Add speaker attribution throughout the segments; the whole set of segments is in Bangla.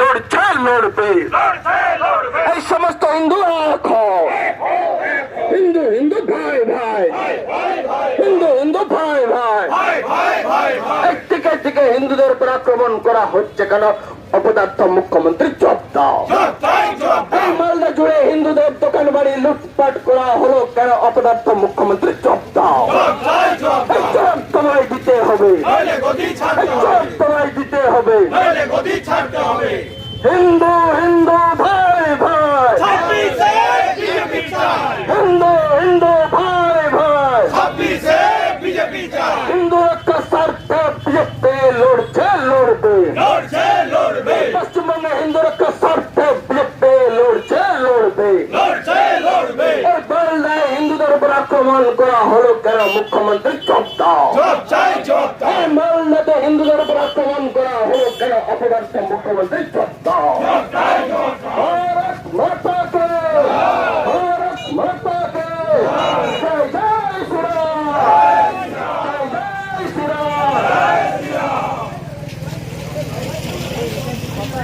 Speaker 1: লড়ছে লড়বে এই সমস্ত হিন্দু এক হিন্দু হিন্দু ভাই ভাই। হিন্দু হিন্দু ভাই ভাই। একদিকে থেকে হিন্দুদের উপর আক্রমণ করা হচ্ছে কেন? অপদার্থ মুখ্যমন্ত্রী জব দাও। এই মালদা জুড়ে হিন্দুদের দোকান বাড়ি লুটপাট করা হলো কেন? অপদার্থ মুখ্যমন্ত্রী জব দাও।
Speaker 2: জব
Speaker 1: তোমায় দিতে হবে। জব তোমায় দিতে হবে
Speaker 2: নইলে গদি ছাড়তে হবে
Speaker 1: হিন্দু হিন্দু ভাই ভাই। হিন্দু হিন্দু ভাই ভাই।
Speaker 2: ছাব্বিশে বিজেপি চাই।
Speaker 1: হিন্দু রক্ষা স্বার্থে বিজেপি লড়ছে লড়বে। পশ্চিমবঙ্গে হিন্দু রক্ষা স্বার্থে বিজেপি লড়ছে লড়বে। হিন্দুদের উপর আক্রমণ করা হলো কেন মুখ্যমন্ত্রী? জব দাও। হিন্দুদের উপর আক্রমণ করা হলো কেন অপদার্থ মুখ্যমন্ত্রী? জব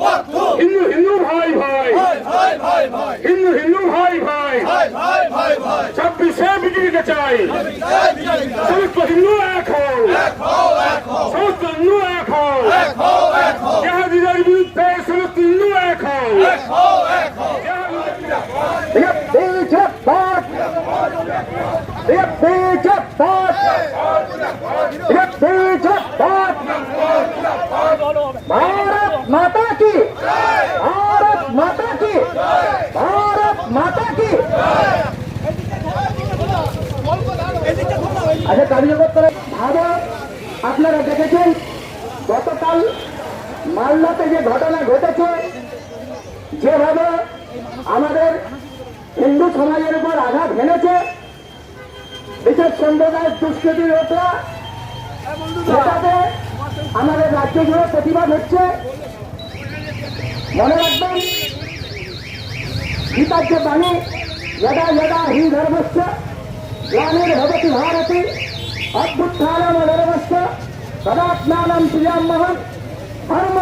Speaker 1: হিন্দু হিন্দু ভাই ভাই। হিন্দু হিন্দু ভাই ভাই। ছাব্বিশে বিজেপিকে চাই।
Speaker 2: বিজেপি
Speaker 1: সমস্ত হিন্দু এক হও। সমস্ত হিন্দু এক হও। জাহাজিদের বিরুদ্ধে সমস্ত হিন্দু এক হও।
Speaker 2: এক
Speaker 1: माता की भारत माता की भारत माता की আচ্ছা কার্যকর্তারা ভালো আপনারা দেখেছেন গতকাল মালদাতে যে ঘটনা ঘটেছে যেভাবে আমাদের হিন্দু সমাজের উপর আঘাত হেনেছে বিশেষ সম্প্রদায়ের দুষ্কৃতি লোকরা সেটাতে আমাদের রাজ্য জুড়ে প্রতিবাদ হচ্ছে মনে রাখবেন গীতার যে বাণী যদা যদা হি ধর্মস্য গ্রামের ভবতি ভারতী অভ্যুত্থানম ধর্মস্য তদাত্মানম প্রিয়াম মহন ধর্ম